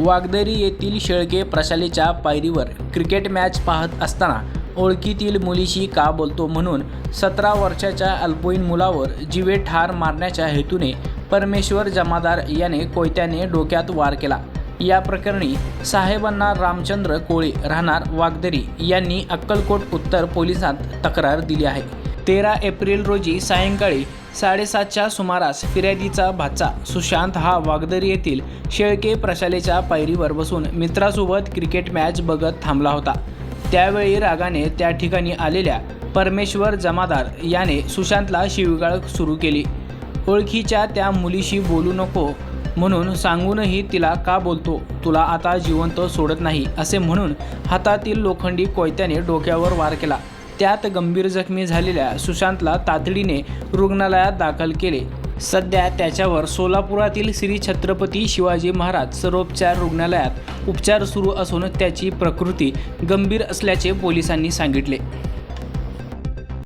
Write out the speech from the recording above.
वागदरी येथील शेळके प्रशालेच्या पायरीवर क्रिकेट मॅच पाहत असताना ओळखीतील मुलीशी का बोलतो म्हणून सतरा वर्षाच्या अल्पवयीन मुलावर जीवे ठार मारण्याच्या हेतूने परमेश्वर जमादार याने कोयत्याने डोक्यात वार केला. या प्रकरणी साहेबांना रामचंद्र कोळी राहणार वागदरी यांनी अक्कलकोट उत्तर पोलिसात तक्रार दिली आहे. तेरा एप्रिल रोजी सायंकाळी साडेसातच्या सुमारास फिर्यादीचा भाचा. सुशांत हा वागदरी येथील शेळके प्रशालेच्या पायरीवर बसून मित्रासोबत क्रिकेट मॅच बघत थांबला होता. त्यावेळी रागाने त्या ठिकाणी आलेल्या परमेश्वर जमादार याने सुशांतला शिवीगाळ सुरू केली. ओळखीच्या त्या मुलीशी बोलू नको म्हणून सांगूनही तिला का बोलतो? तुला आता जिवंत सोडत नाही असे म्हणून हातातील लोखंडी कोयत्याने डोक्यावर वार केला. त्यात गंभीर जखमी झालेल्या सुशांतला तातडीने रुग्णालयात दाखल केले. सध्या त्याच्यावर सोलापुरातील श्री छत्रपती शिवाजी महाराज सर्वोपचार रुग्णालयात उपचार सुरू असून त्याची प्रकृती गंभीर असल्याचे पोलिसांनी सांगितले.